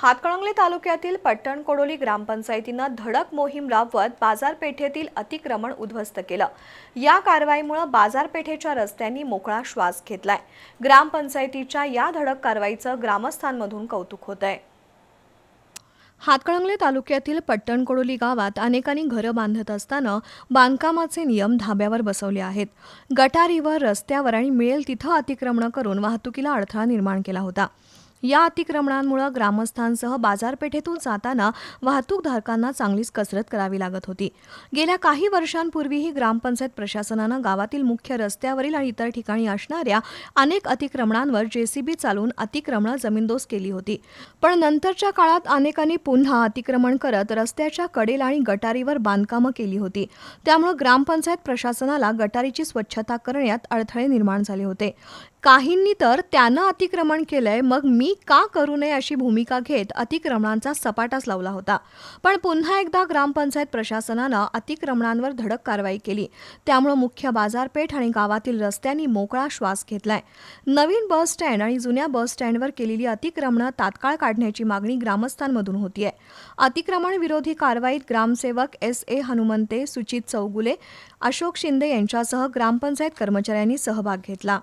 हातकणंगले तालुक्यातील पट्टण कोडोली ग्रामपंचायतीनं धडक मोहीम राबवत बाजारपेठेतील अतिक्रमण उद्ध्वस्त केलं. या कारवाईमुळे बाजारपेठेच्या रस्त्यांनी मोकळा श्वास घेतलाय. ग्रामपंचायतीच्या या धडक कारवाईचं ग्रामस्थांमधून कौतुक होत आहे हातकणंगले तालुक्यातील पट्टणकोडोली गावात अनेकांनी घरं बांधत असताना बांधकामाचे नियम धाब्यावर बसवले आहेत. गटारीवर रस्त्यावर आणि मिळेल तिथं अतिक्रमणं करून वाहतुकीला अडथळा निर्माण केला होता. या अतिक्रमणांमुळे ग्रामस्थांसह बाजारपेठेतून जाताना वाहतूकधारकांना चांगलीच कसरत करावी लागत होती. गेल्या काही वर्षांपूर्वीही ग्रामपंचायत प्रशासनानं गावातील मुख्य रस्त्यावरील आणि इतर ठिकाणी असणाऱ्या अनेक अतिक्रमणांवर जेसीबी चालवून अतिक्रमणं जमीनदोस केली होती. पण नंतरच्या काळात अनेकांनी पुन्हा अतिक्रमण करत रस्त्याच्या कडेला आणि गटारीवर बांधकामं केली होती. त्यामुळे ग्रामपंचायत प्रशासनाला गटारीची स्वच्छता करण्यात अडथळे निर्माण झाले होते. काहींनी तर त्यानं अतिक्रमण केलंय मग मी का करू नये अशी भूमिका घेत अतिक्रमणांचा सपाटाच लावला होता. पण पुन्हा एकदा ग्रामपंचायत प्रशासनानं अतिक्रमणांवर धडक कारवाई केली. त्यामुळे मुख्य बाजारपेठ आणि गावातील रस्त्यांनी मोकळा श्वास घेतलाय. नवीन बस स्टँड आणि जुन्या बस स्टँडवर केलेली अतिक्रमणं तात्काळ काढण्याची मागणी ग्रामस्थांमधून होतीये. अतिक्रमण विरोधी कारवाईत ग्रामसेवक एस ए हनुमंते सुचित चौगुले अशोक शिंदे यांच्यासह ग्रामपंचायत कर्मचाऱ्यांनी सहभाग घेतला.